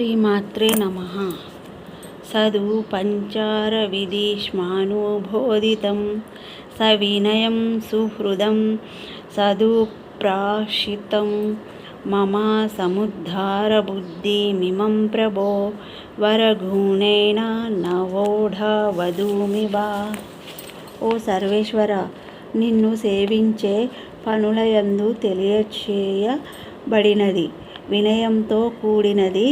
శ్రీమాత్రే నమ సదు పంచార విధిష్మానుబోధితం సవినయం సుహృదం సదుప్రాషితం మమ సముద్ధార బుద్ధిమిమం ప్రభో వరగుణేన నవోఢ వధూమివా ఓ సర్వేశ్వర నిన్ను సేవించే పనులయందు తెలియచేయబడినది వినయంతో కూడినది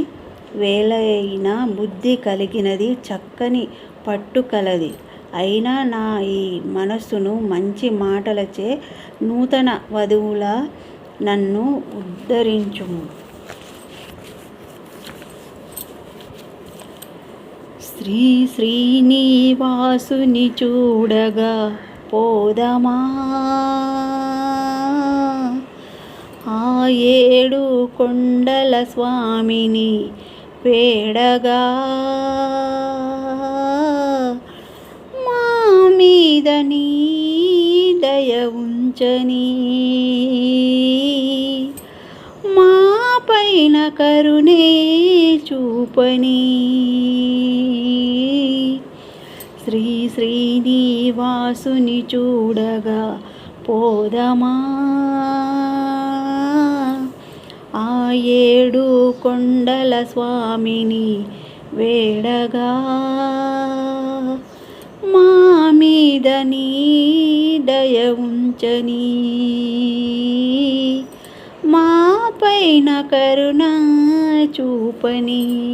వేలైన బుద్ధి కలిగినది చక్కని పట్టు కలది అయినా నా ఈ మనస్సును మంచి మాటలచే నూతన వధువుల నన్ను ఉద్ధరించుము. శ్రీ శ్రీనివాసుని చూడగా పోదమా? ఆ ఏడు కొండల స్వామిని వేడగా మా మీద నీ దయ ఉంచని. మా పైన కరుణే చూపని. శ్రీ శ్రీనివాసుని చూడగా పోదమా. ఆ ఏడు కొండల స్వామిని వేడగా మా మీద నీ దయ ఉంచని. మా పైన కరుణ చూపని.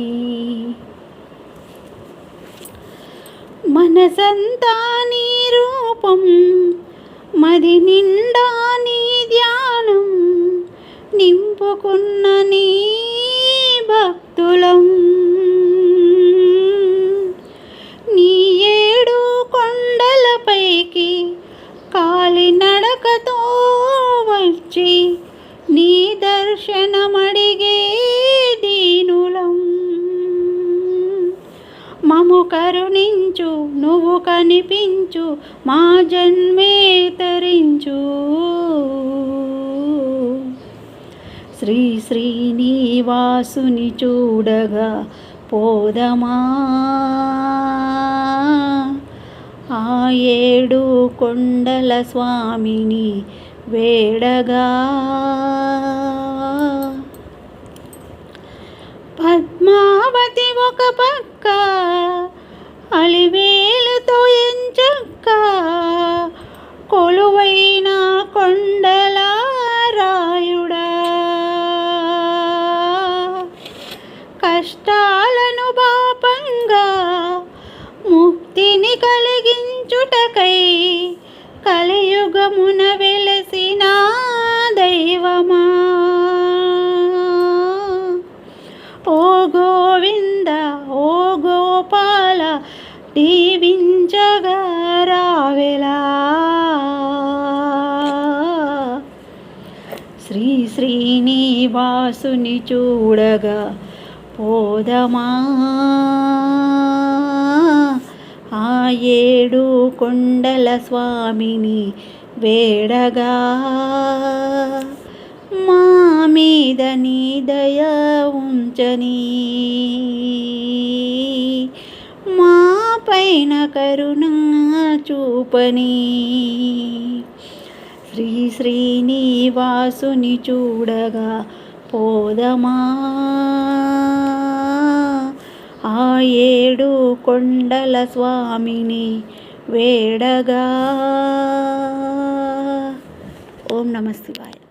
మనసంతా నీ రూపం మది నిండా నీ ధ్యానం నింపుకున్న నీ కొండలపైకి కాలినడకతో వచ్చి నీ దర్శనమడిగే దీనులం. మము కరుణించు నువ్వు కనిపించు మా జన్మే తరించు. శ్రీ శ్రీనివాసుని చూడగా పోదమా? ఆ ఏడు కొండల స్వామిని వేడగా. పద్మావతి ఒక పక్క అలివేలుతో ఎంచక్క కొలువైన కొండ దీవించగా రావెలా? శ్రీ శ్రీనివాసుని చూడగా పోదమా? ఆ ఏడు కొండల స్వామిని వేడగా? మా మీద నీ దయ ఉంచని? పైన కరుణ చూపని. శ్రీ శ్రీనివాసుని చూడగా పోదమా? ఆ ఏడు కొండల స్వామిని వేడగా. ఓం నమ శివాయ.